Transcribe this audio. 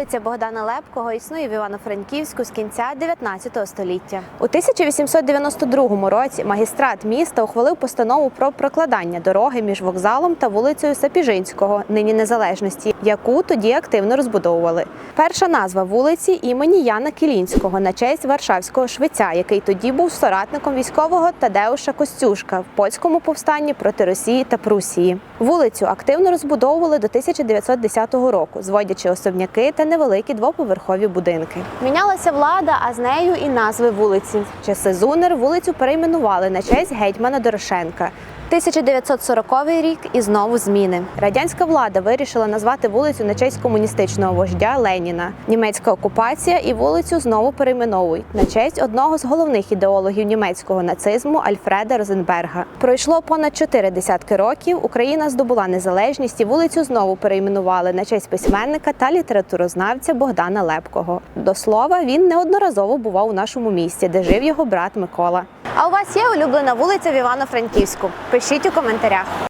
Вулиця Богдана Лепкого існує в Івано-Франківську з кінця 19 століття. У 1892 році магістрат міста ухвалив постанову про прокладання дороги між вокзалом та вулицею Сапіжинського, нині незалежності, яку тоді активно розбудовували. Перша назва вулиці імені Яна Кілінського на честь варшавського швеця, який тоді був соратником військового Тадеуша Костюшка в польському повстанні проти Росії та Прусії. Вулицю активно розбудовували до 1910 року, зводячи особняки та невеликі двоповерхові будинки. Мінялася влада, а з нею і назви вулиці. Часи Зунер вулицю перейменували на честь гетьмана Дорошенка. 1940 рік і знову зміни. Радянська влада вирішила назвати вулицю на честь комуністичного вождя Леніна. Німецька окупація і вулицю знову перейменовують на честь одного з головних ідеологів німецького нацизму Альфреда Розенберга. Пройшло понад чотири десятки років. Україна здобула незалежність і вулицю знову перейменували на честь письменника та літературознавця Богдана Лепкого. До слова, він неодноразово бував у нашому місті, де жив його брат Микола. А у вас є улюблена вулиця в Івано-Франківську? Пишіть у коментарях.